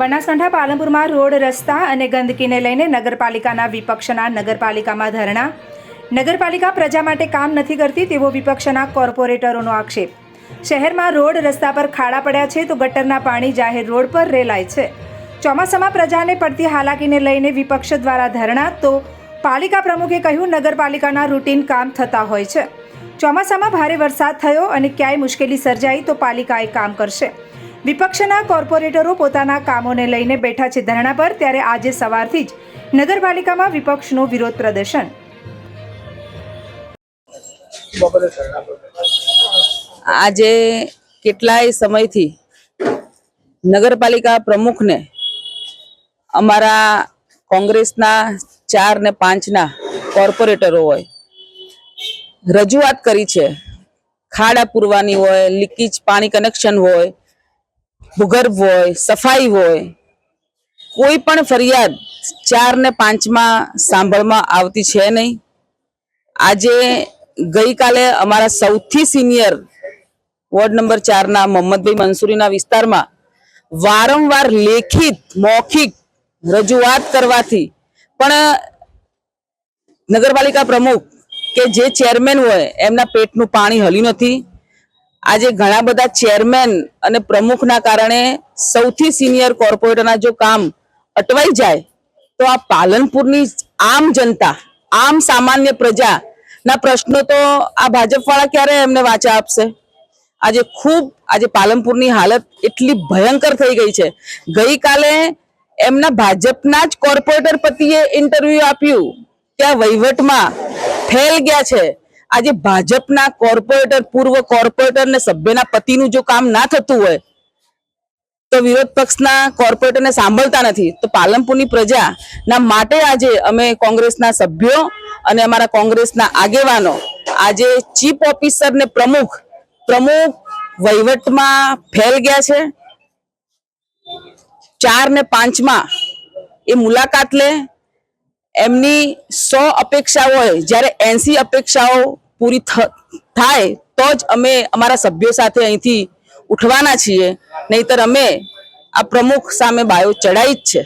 Banaskantha પાલનપુરમાં road રસ્તા અને ગંદકીને લઈને નગરપાલિકાના વિપક્ષના નગરપાલિકામાં ધરણા. નગરપાલિકા પ્રજા માટે કામ નથી કરતી તેવો વિપક્ષના કોર્પોરેટરોનો આક્ષેપ. શહેરમાં રોડ રસ્તા પર ખાડા પડ્યા છે તો ગટરના પાણી જાહેર રોડ પર રેલાય છે. ચોમાસામાં પ્રજાને પડતી હાલાકીને લઈને વિપક્ષ દ્વારા ધરણા તો પાલિકા પ્રમુખે કહ્યું, નગરપાલિકાના રૂટીન કામ થતા હોય છે. ચોમાસામાં ભારે વરસાદ થયો અને ક્યાંય મુશ્કેલી સર્જાઈ તો પાલિકાએ કામ કરશે. વિપક્ષના કોર્પોરેટરો પોતાના કામોને લઈને બેઠા છે ધરણા પર, ત્યારે આજે સવારથી જ નગરપાલિકામાં વિપક્ષનું વિરોધ પ્રદર્શન. આજે કેટલાય સમયથી નગરપાલિકા પ્રમુખને અમારા કોંગ્રેસના ચાર ને પાંચના કોર્પોરેટરો હોય, રજૂઆત કરી છે. ખાડા પૂરવાની હોય, લીકેજ, પાણી કનેક્શન હોય ભૂગર્ભ હોય, સફાઈ હોય, કોઈ પણ ફરિયાદ ચાર ને પાંચમાં સાંભળમાં આવતી છે નહીં. આજે ગઈકાલે અમારા સૌથી સિનિયર વોર્ડ નંબર ચારના મોહમ્મદભાઈ મંસૂરીના વિસ્તારમાં વારંવાર લેખિત, મૌખિક રજૂઆત કરવાથી પણ નગરપાલિકા પ્રમુખ કે જે ચેરમેન હોય, એમના પેટનું પાણી હલ્યું નથી. આજે ઘણા બધા ચેરમેન અને પ્રમુખના કારણે સૌથી સિનિયર કોર્પોરેટરના જો કામ અટવાઈ જાય, તો આ પાલનપુરની આમ જનતા, આમ સામાન્ય પ્રજા ના પ્રશ્નો તો આ ભાજપવાળા ક્યારે એમને વાચા આપશે? આજે ખૂબ, આજે પાલનપુરની હાલત એટલી ભયંકર થઈ ગઈ છે. ગઈકાલે એમના ભાજપના જ કોર્પોરેટર પતિએ ઇન્ટરવ્યુ આપ્યું. ત્યાં વહીવટમાં ફેલ ગયા છે. આજે ભાજપના કોર્પોરેટર, પૂર્વ કોર્પોરેટર ને સભ્યના પતિનું જો કામ ના થતું હોય, તો વિરોધ પક્ષના કોર્પોરેટરને સાંભળતા નથી. તો પાલનપુરની પ્રજાના માટે આજે અમે કોંગ્રેસના સભ્યો અને અમારા કોંગ્રેસના આગેવાનો, આજે ચીફ ઓફિસર ને પ્રમુખ પ્રમુખ વહીવટમાં ફેલ ગયા છે. ચાર ને પાંચમાં એ મુલાકાત લે એમની સો અપેક્ષાઓ હોય, જ્યારે એસી અપેક્ષાઓ પૂરી થાય, તો જ અમે અમારા સભ્યો સાથે અહીંથી ઉઠવાના છીએ. નહીતર અમે આ પ્રમુખ સામે બાયો ચડાઈ જ છે.